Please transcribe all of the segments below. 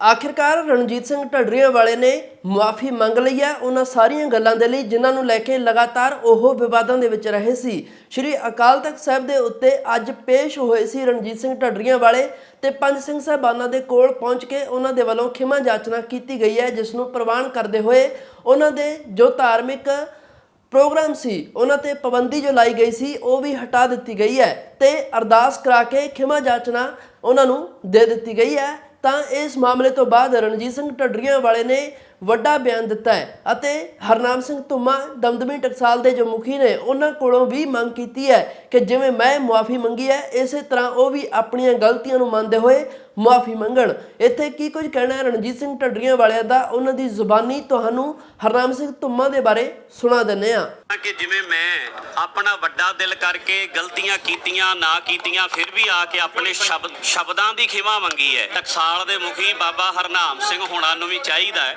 ਆਖਿਰਕਾਰ ਰਣਜੀਤ ਸਿੰਘ ਢੱਡਰੀਆਂ ਵਾਲੇ ਨੇ ਮੁਆਫੀ ਮੰਗ ਲਈ ਹੈ। ਉਹਨਾਂ ਸਾਰੀਆਂ ਗੱਲਾਂ ਦੇ ਲਈ ਜਿਨ੍ਹਾਂ ਨੂੰ ਲੈ ਕੇ ਲਗਾਤਾਰ ਉਹ ਵਿਵਾਦਾਂ ਦੇ ਵਿੱਚ ਰਹੇ ਸੀ। ਸ਼੍ਰੀ ਅਕਾਲ ਤਖਤ ਸਾਹਿਬ ਦੇ ਉੱਤੇ ਅੱਜ ਪੇਸ਼ ਹੋਏ ਸੀ ਰਣਜੀਤ ਸਿੰਘ ਢੱਡਰੀਆਂ ਵਾਲੇ ਤੇ ਪੰਜ ਸਿੰਘ ਸਾਹਿਬਾਨਾਂ ਦੇ ਕੋਲ ਪਹੁੰਚ ਕੇ ਉਹਨਾਂ ਦੇ ਵੱਲੋਂ ਖਿਮਾ ਜਾਚਨਾ ਕੀਤੀ ਗਈ ਹੈ, ਜਿਸ ਨੂੰ ਪ੍ਰਵਾਨ ਕਰਦੇ ਹੋਏ ਉਹਨਾਂ ਦੇ ਜੋ ਧਾਰਮਿਕ ਪ੍ਰੋਗਰਾਮ ਸੀ, ਉਹਨਾਂ ਤੇ ਪਾਬੰਦੀ ਜੋ ਲਾਈ ਗਈ ਸੀ, ਉਹ ਵੀ ਹਟਾ ਦਿੱਤੀ ਗਈ ਹੈ ਤੇ ਅਰਦਾਸ ਕਰਾ ਕੇ ਖਿਮਾ ਜਾਚਨਾ ਉਹਨਾਂ ਨੂੰ ਦੇ ਦਿੱਤੀ ਗਈ ਹੈ। ਤਾਂ ਇਸ ਮਾਮਲੇ ਤੋਂ ਬਾਅਦ ਰਣਜੀਤ ਸਿੰਘ ਢੱਡਰੀਆਂ ਵਾਲੇ ਨੇ ਵੱਡਾ ਬਿਆਨ ਦਿੱਤਾ ਹੈ ਅਤੇ ਹਰਨਾਮ ਸਿੰਘ ਧੁੰਮਾ, ਦਮਦਮੀ ਟਕਸਾਲ ਦੇ ਜੋ ਮੁਖੀ ਨੇ, ਉਹਨਾਂ ਕੋਲੋਂ ਵੀ ਮੰਗ ਕੀਤੀ ਹੈ ਕਿ ਜਿਵੇਂ ਮੈਂ ਮੁਆਫੀ ਮੰਗੀ ਹੈ, ਇਸੇ ਤਰ੍ਹਾਂ ਉਹ ਵੀ ਆਪਣੀਆਂ ਗਲਤੀਆਂ ਨੂੰ ਮੰਨਦੇ ਹੋਏ ਮੁਆਫੀ ਮੰਗਣ। ਇੱਥੇ ਕੀ ਕੁਝ ਕਹਿਣਾ ਹੈ? ਰਣਜੀਤ ਸਿੰਘ ਢੱਡਰੀਆਂ ਵਾਲਿਆਂ ਦਾ ਉਹਨਾਂ ਦੀ ਜ਼ੁਬਾਨੀ ਤੁਹਾਨੂੰ ਹਰਨਾਮ ਸਿੰਘ ਧੁੰਮਾ ਦੇ ਬਾਰੇ ਸੁਣਾ ਦਿੰਨੇ ਆ ਕਿ ਜਿਵੇਂ ਮੈਂ ਆਪਣਾ ਵੱਡਾ ਦਿਲ ਕਰਕੇ ਗਲਤੀਆਂ ਕੀਤੀਆਂ, ਨਾ ਕੀਤੀਆਂ, ਫਿਰ ਵੀ ਆ ਕੇ ਆਪਣੇ ਸ਼ਬਦ, ਸ਼ਬਦਾਂ ਦੀ ਖਿਮਾ ਮੰਗੀ ਹੈ। ਟਕਸਾਲ ਦੇ ਮੁਖੀ ਬਾਬਾ ਹਰਨਾਮ ਸਿੰਘ ਹੋਣਾ ਨੂੰ ਵੀ ਚਾਹੀਦਾ ਹੈ।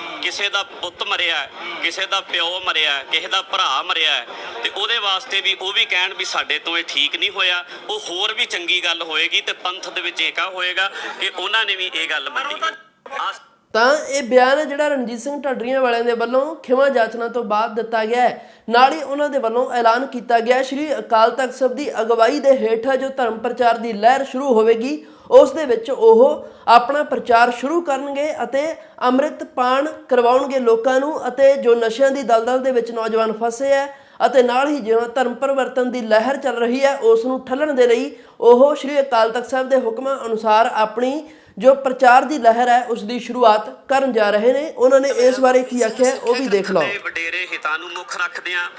ਕਿਸੇ ਦਾ ਪੁੱਤ ਮਰਿਆ, ਕਿਸੇ ਦਾ ਪਿਓ ਮਰਿਆ, ਕਿਸੇ ਦਾ ਭਰਾ ਮਰਿਆ, ਤੇ ਉਹਦੇ ਵਾਸਤੇ ਵੀ ਉਹ ਵੀ ਕਹਿਣ ਵੀ ਸਾਡੇ ਤੋਂ ਇਹ ਠੀਕ ਨਹੀਂ ਹੋਇਆ। ਉਹ ਹੋਰ ਵੀ ਚੰਗੀ ਗੱਲ ਹੋਏਗੀ ਤੇ ਪੰਥ ਦੇ ਵਿੱਚ ਏਕਾ ਹੋਏਗਾ ਕਿ ਉਹਨਾਂ ਨੇ ਵੀ ਇਹ ਗੱਲ ਮੰਨੀ ਤਾਂ ਇਹ ਬਿਆਨ ਜਿਹੜਾ ਰਣਜੀਤ ਸਿੰਘ ਢੱਡਰੀਆਂ ਵਾਲਿਆਂ ਦੇ ਵੱਲੋਂ ਖਿਮਾ ਜਾਚਨਾ ਤੋਂ ਬਾਅਦ ਦਿੱਤਾ ਗਿਆ ਹੈ। ਨਾਲ ਹੀ ਉਹਨਾਂ ਦੇ ਵੱਲੋਂ ਐਲਾਨ ਕੀਤਾ ਗਿਆ ਸ਼੍ਰੀ ਅਕਾਲ ਤਖਤ ਸਾਹਿਬ ਦੀ ਅਗਵਾਈ ਦੇ ਹੇਠ ਜੋ ਧਰਮ ਪ੍ਰਚਾਰ ਦੀ ਲਹਿਰ ਸ਼ੁਰੂ ਹੋਵੇਗੀ ਉਸ ਦੇ ਵਿੱਚ ਉਹ ਆਪਣਾ ਪ੍ਰਚਾਰ ਸ਼ੁਰੂ ਕਰਨਗੇ ਅਤੇ ਅੰਮ੍ਰਿਤ ਪਾਨ ਕਰਵਾਉਣਗੇ ਲੋਕਾਂ ਨੂੰ ਅਤੇ ਜੋ ਨਸ਼ਿਆਂ ਦੀ ਦਲਦਲ ਦੇ ਵਿੱਚ ਨੌਜਵਾਨ ਫਸੇ ਹੈ ਅਤੇ ਨਾਲ ਹੀ ਜਿਵੇਂ ਧਰਮ ਪਰਿਵਰਤਨ ਦੀ ਲਹਿਰ ਚੱਲ ਰਹੀ ਹੈ, ਉਸ ਨੂੰ ਠੱਲਣ ਦੇ ਲਈ ਉਹ ਸ਼੍ਰੀ ਅਕਾਲ ਤਖਤ ਸਾਹਿਬ ਦੇ ਹੁਕਮਾਂ ਅਨੁਸਾਰ ਆਪਣੀ ਜੋ ਪ੍ਰਚਾਰ ਦੀ ਲਹਿਰ ਹੈ ਉਸ ਦੀ ਸ਼ੁਰੂਆਤ ਕਰਨ ਜਾ ਰਹੇ ਨੇ। ਉਹਨਾਂ ਨੇ ਇਸ ਬਾਰੇ ਕੀ ਆਖਿਆ ਹੈ, ਉਹ ਵੀ ਦੇਖ ਲਓ। ਵਡੇਰੇ ਹਿਤਾਂ ਨੂੰ ਮੁੱਖ ਰੱਖਦਿਆਂ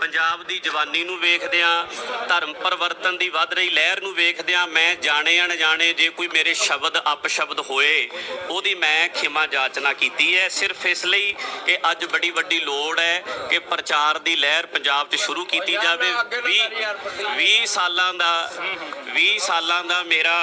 ਪੰਜਾਬ ਦੀ ਜਵਾਨੀ ਨੂੰ ਵੇਖਦਿਆਂ ਧਰਮ ਪਰਿਵਰਤਨ ਦੀ ਵੱਧ ਰਹੀ ਲਹਿਰ ਨੂੰ ਵੇਖਦਿਆਂ ਮੈਂ ਜਾਣੇ ਅਣਜਾਣੇ ਜੇ ਕੋਈ ਮੇਰੇ ਸ਼ਬਦ ਅਪਸ਼ਬਦ ਹੋਏ ਉਹਦੀ ਮੈਂ ਖਿਮਾ ਜਾਚਨਾ ਕੀਤੀ ਹੈ। ਸਿਰਫ ਇਸ ਲਈ ਕਿ ਅੱਜ ਬੜੀ ਵੱਡੀ ਲੋੜ ਹੈ ਕਿ ਪ੍ਰਚਾਰ ਦੀ ਲਹਿਰ ਪੰਜਾਬ 'ਚ ਸ਼ੁਰੂ ਕੀਤੀ ਜਾਵੇ। 20 20 ਸਾਲਾਂ ਦਾ 20 ਸਾਲਾਂ ਦਾ ਮੇਰਾ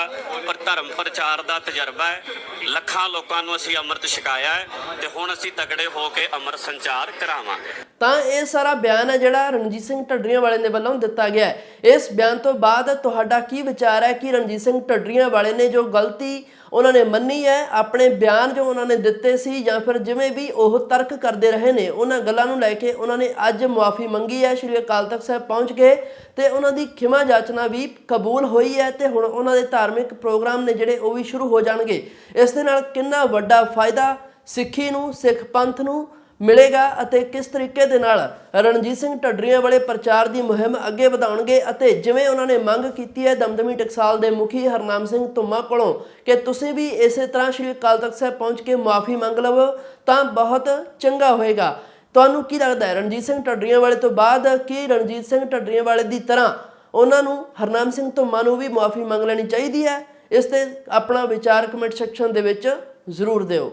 ਪਰ ਧਰਮ ਪ੍ਰਚਾਰ ਦਾ ਤਜਰਬਾ ਹੈ। ਲੱਖਾਂ ਲੋਕਾਂ ਨੂੰ ਅਸੀਂ ਅੰਮ੍ਰਿਤ ਛਕਾਇਆ ਹੈ ਤੇ ਹੁਣ ਅਸੀਂ ਤਗੜੇ ਹੋ ਕੇ ਅੰਮ੍ਰਿਤ ਸੰਚਾਰ ਕਰਾਵਾਂਗੇ। ਤਾਂ ਇਹ ਸਾਰਾ ਬਿਆਨ ਹੈ ਜਿਹੜਾ ਰਣਜੀਤ ਸਿੰਘ ਢੱਡਰੀਆਂ ਵਾਲੇ ਦੇ ਵੱਲੋਂ ਦਿੱਤਾ ਗਿਆ ਹੈ। ਇਸ ਬਿਆਨ ਤੋਂ ਬਾਅਦ ਤੁਹਾਡਾ ਕੀ ਵਿਚਾਰ ਹੈ ਕਿ ਰਣਜੀਤ ਸਿੰਘ ਢੱਡਰੀਆਂ ਵਾਲੇ ਨੇ ਜੋ ਗਲਤੀ ਉਹਨਾਂ ਨੇ ਮੰਨੀ ਹੈ, ਆਪਣੇ ਬਿਆਨ ਜੋ ਉਹਨਾਂ ਨੇ ਦਿੱਤੇ ਸੀ ਜਾਂ ਫਿਰ ਜਿਵੇਂ ਵੀ ਉਹ ਤਰਕ ਕਰਦੇ ਰਹੇ ਨੇ, ਉਹਨਾਂ ਗੱਲਾਂ ਨੂੰ ਲੈ ਕੇ ਉਹਨਾਂ ਨੇ ਅੱਜ ਮੁਆਫੀ ਮੰਗੀ ਹੈ, ਸ਼੍ਰੀ ਅਕਾਲ ਤਖਤ ਸਾਹਿਬ ਪਹੁੰਚ ਕੇ ਤੇ ਉਹਨਾਂ ਦੀ ਖਿਮਾ ਜਾਚਨਾ ਵੀ ਕਬੂਲ ਹੋਈ ਹੈ ਤੇ ਹੁਣ ਉਹਨਾਂ ਦੇ ਧਾਰਮਿਕ ਪ੍ਰੋਗਰਾਮ ਨੇ ਜਿਹੜੇ ਉਹ ਵੀ ਸ਼ੁਰੂ ਹੋ ਜਾਣਗੇ। ਇਸ ਦੇ ਨਾਲ ਕਿੰਨਾ ਵੱਡਾ ਫਾਇਦਾ ਸਿੱਖੀ ਨੂੰ, ਸਿੱਖ ਪੰਥ ਨੂੰ ਮਿਲੇਗਾ ਅਤੇ ਕਿਸ ਤਰੀਕੇ ਦੇ ਨਾਲ ਰਣਜੀਤ ਸਿੰਘ ਢੱਡਰੀਆਂ ਵਾਲੇ ਪ੍ਰਚਾਰ ਦੀ ਮੁਹਿੰਮ ਅੱਗੇ ਵਧਾਉਣਗੇ ਅਤੇ ਜਿਵੇਂ ਉਹਨਾਂ ਨੇ ਮੰਗ ਕੀਤੀ ਹੈ ਦਮਦਮੀ ਟਕਸਾਲ ਦੇ ਮੁਖੀ ਹਰਨਾਮ ਸਿੰਘ ਧੁੰਮਾ ਕੋਲੋਂ ਕਿ ਤੁਸੀਂ ਵੀ ਇਸੇ ਤਰ੍ਹਾਂ ਸ਼੍ਰੀ ਅਕਾਲ ਤਖਤ ਸਾਹਿਬ ਪਹੁੰਚ ਕੇ ਮਾਫੀ ਮੰਗ ਲਵੋ, ਤਾਂ ਬਹੁਤ ਚੰਗਾ ਹੋਏਗਾ। ਤੁਹਾਨੂੰ ਕੀ ਲੱਗਦਾ ਹੈ? ਰਣਜੀਤ ਸਿੰਘ ਢੱਡਰੀਆਂ ਵਾਲੇ ਤੋਂ ਬਾਅਦ ਕੀ ਰਣਜੀਤ ਸਿੰਘ ਢੱਡਰੀਆਂ ਵਾਲੇ ਦੀ ਤਰ੍ਹਾਂ ਉਹਨਾਂ ਨੂੰ ਹਰਨਾਮ ਸਿੰਘ ਧੁੰਮਾ ਨੂੰ ਵੀ ਮਾਫੀ ਮੰਗ ਲੈਣੀ ਚਾਹੀਦੀ ਹੈ? ਇਸ ਤੇ ਆਪਣਾ ਵਿਚਾਰ ਕਮੈਂਟ ਸੈਕਸ਼ਨ ਦੇ ਵਿੱਚ ਜ਼ਰੂਰ ਦਿਓ।